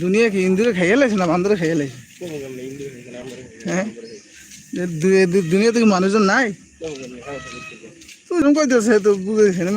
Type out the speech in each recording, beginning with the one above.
দুনিয়া কি ইন্দুরে খাইয়ে লাইছে না বান্দরে খাইয়ে লাইছে হ্যাঁ এ দু- এ দুনিয়া থেকে মানুষজন নাই তো এরকম কইতেছে তো বুঝেছে না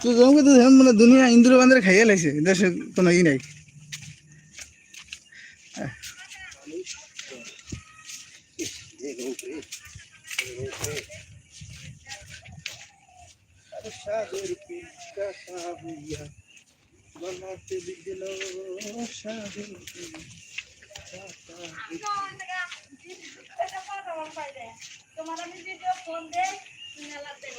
তুই কইতেছে মানে দুনিয়া ইন্দুরে বান্দরে খাইয়ে লাইছে দেশে কোনো ই নাই সাদের পিঠা খাবুইয়া বানাতে দিল সাদের তোমার আমি ভিডিও ফোন দেই মেলা দেব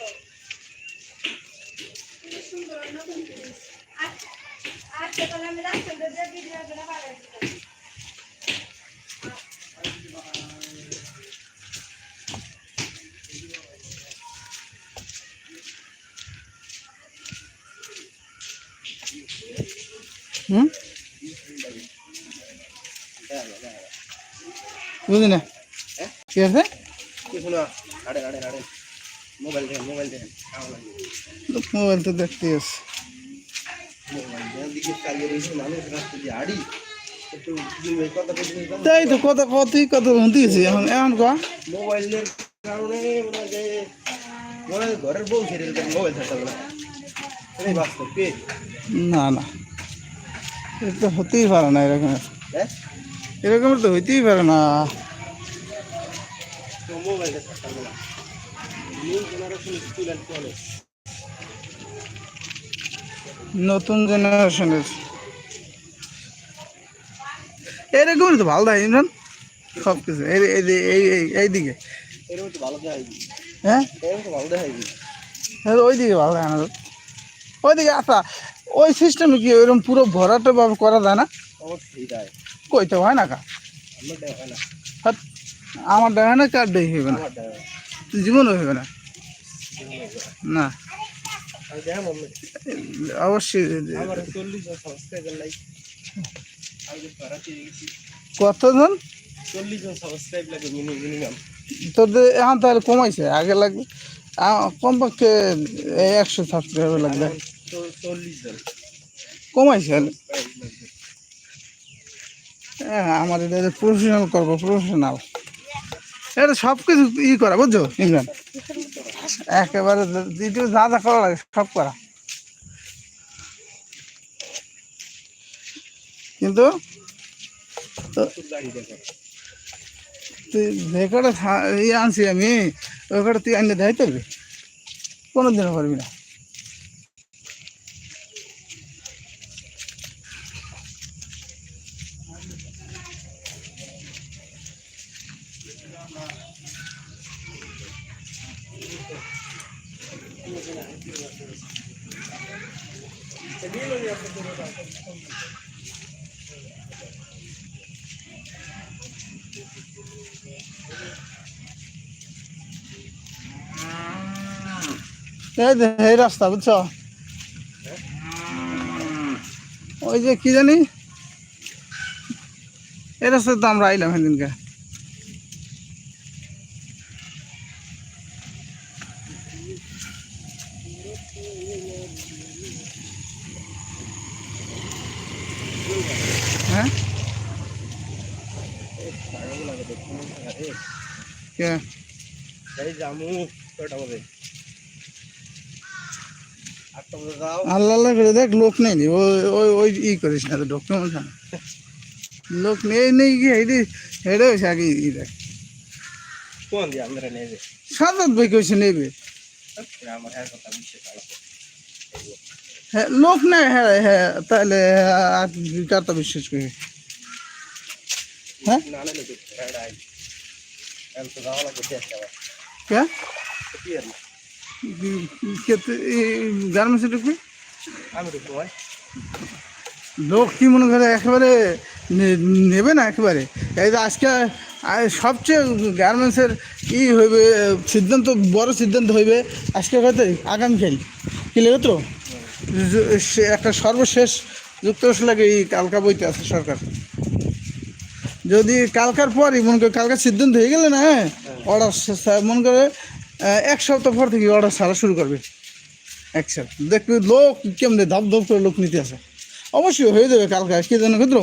আচ্ছা আচ্ছা তাহলে আমি দেব ভিডিও করে পাঠাচ্ছি বুঝলি না? কি আছে? মোবাইল তো দেখতে আছে। কথা তাই তো কত কতই কত দিয়েছি এখন। এখন ক? মোবাইলের কারণে মনে ঘরের বউ ছেড়ে মোবাইল থাকতে না না। এটা হতেই পারে না এরকম। হ্যাঁ? এরকম তো হইতেই পারে না। নতুন জেনারেশনের এরকমই তো ভালো দেয় ইমরান। সব কিছু এই এই এই এই- এইদিকে। এরকম হ্যাঁ? এরকম হ্যাঁ, ওইদিকে ভালো দেয় না। ওইদিকে আচ্ছা ওই সিস্টেমে কি ওইরকম পুরো ভরাটা ভাবে করা যায় না? অবশ্যই কইতে হয় না কা? হয়, আমার দেখা না কার দেই হইবে না। জীবনও হইবে না। না। অবশ্যই কতজন? তোদের এখন তাহলে কমাইছে, আগে লাগবে। কমপক্ষে একশো সাবস্ক্রাইবার লাগবে। কমাইছে হ্যাঁ এটা প্রফেশনাল করব প্রফেশনাল এটা সব কিছু ই করা, বুঝছ ইমরান একেবারে দ্বিতীয় যা যা করা লাগে, সব করা। কিন্তু তুই যে কটা থা- ইয়ে আনছি আমি, ওই তুই আনলে দেখাইতে কোনো দিনও পারবি না। এই রাস্তা বুঝছ? ওই যে কি জানি? এই রাস্তায় তো আমরা আইলাম সেদিনকে। হ্যাঁ? কে? আল্লাহ আল্লাহ করে দেখ লোক নেই নি। ওই ওই ওই ই করিস না ডক্টর লোক নেই নেই কি? হেডে হেডে হয়েছে আগে ই দেখ। কোন দিয়ে আমরা নেবে বই কইছে নেবে। আমার হ্যাঁ কথা হ্যাঁ লোক নেই হ্যাঁ হ্যাঁ তাহলে আর কারটা বিশ্বাস করি। হ্যাঁ? না না হ্যাঁ তো কে কি তো লোক কি মনে করে? একেবারে নেবে না একেবারে। এই যে আজকে সবচেয়ে গার্মেন্টসের ই হইবে, সিদ্ধান্ত, বড় সিদ্ধান্ত হইবে আজকে হয়তো আগামীকাল। কি লেগে তো? একটা সর্বশেষ যুক্তরাষ্ট্র লাগে এই কালকা বইতে আছে সরকার। যদি কালকার পরই মনে করে কালকার সিদ্ধান্ত হয়ে গেলে না হ্যাঁ অর্ডার মনে করে এক সপ্তাহ পর থেকে অর্ডার ছাড়া শুরু করবে। এক সপ্তাহ দেখবে লোক কেমনে ধাপ ধাপ করে লোক নিতে আসে। অবশ্যই হয়ে যাবে কালকে কে যেন ক্ষেত্র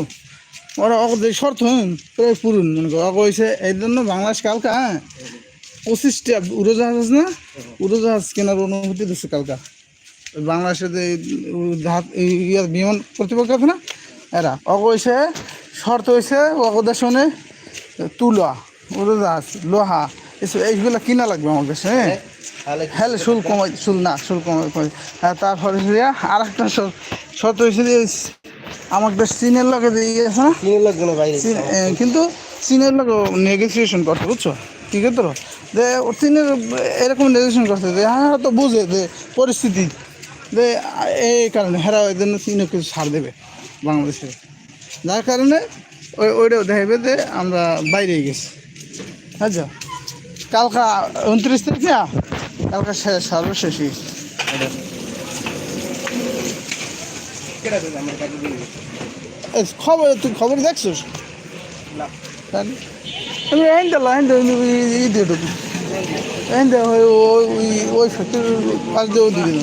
ওরা অগদে শর্ত হন প্রায় পুরুন মনে করো। অগ হয়েছে এই জন্য বাংলাদেশ কালকা হ্যাঁ পঁচিশটা উড়োজাহাজ আছে না? উড়োজাহাজ কেনার অনুমতি দিচ্ছে কালকা। বাংলাদেশের যে উ- জাহাজ এই ইয়ার বিমান কর্তৃপক্ষ আছে না এরা। অগ হয়েছে শর্ত হয়েছে অগদের শুনে তুলা উড়োজাহাজ লোহা এইগুলো কিনা লাগবে আমার কাছে হ্যাঁ? তাহলে হ্যাঁ শুল্ক কমাই শুল্ক না শুল্ক কমাই কমাই হ্যাঁ তারপরে আর একটা শর্ত হয়েছে যে আমাদের চীনের লগে যে ইয়ে আছে না কিন্তু চীনের লোক নেগোসিয়েশন করতে বুঝছ? ঠিক আছে তো? যে চীনের এরকম নেগোসিয়েশন করতে যে হ্যাঁ তো বুঝে যে পরিস্থিতি। যে এই কারণে হেরা ওই জন্য চীনও কিছু ছাড় দেবে বাংলাদেশে যার কারণে ওই ওইটাও দেখাবে যে আমরা বাইরে গেছি আচ্ছা কালকা উনত্রিশ তারিখ না কালকা শেষ সর্বশেষই দেবে দেবে। খবর তুই খবর দেখছিস আমি দিল ই দিয়ে ঢুকু ওই ওই ওই ফ্যাক্টরির পাশ দিয়ে ওদিকে না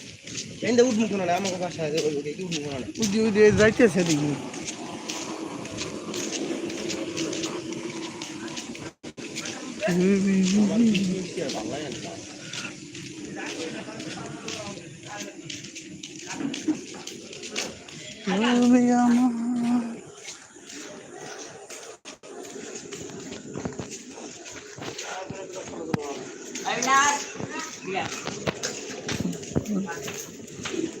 হ্যাঁ এই আমরা ছুটি করে নাই হুম হেড তো করলাম তো ছুটি করে এনে উড়ে কোন কোন দেখ কে ছুটি করে এনে কোন উড়ে আমি কোন আস এনে উঠমু কোন না আমাকে বাসা কি উঠমু কোন না উদি উদি যাইতেছে দেখি। তুমি আমার Thank you.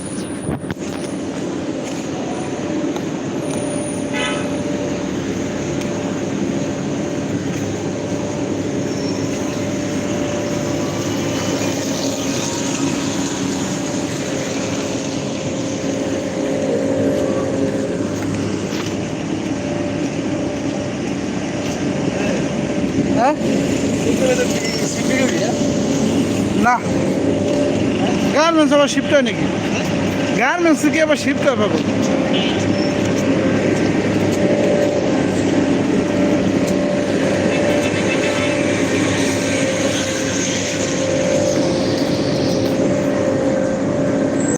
হ্যাঁ না গার্মেন্টস আবার শিফট হয় নাকি? গার্মেন্টস কি আবার শিফট হয় পাবো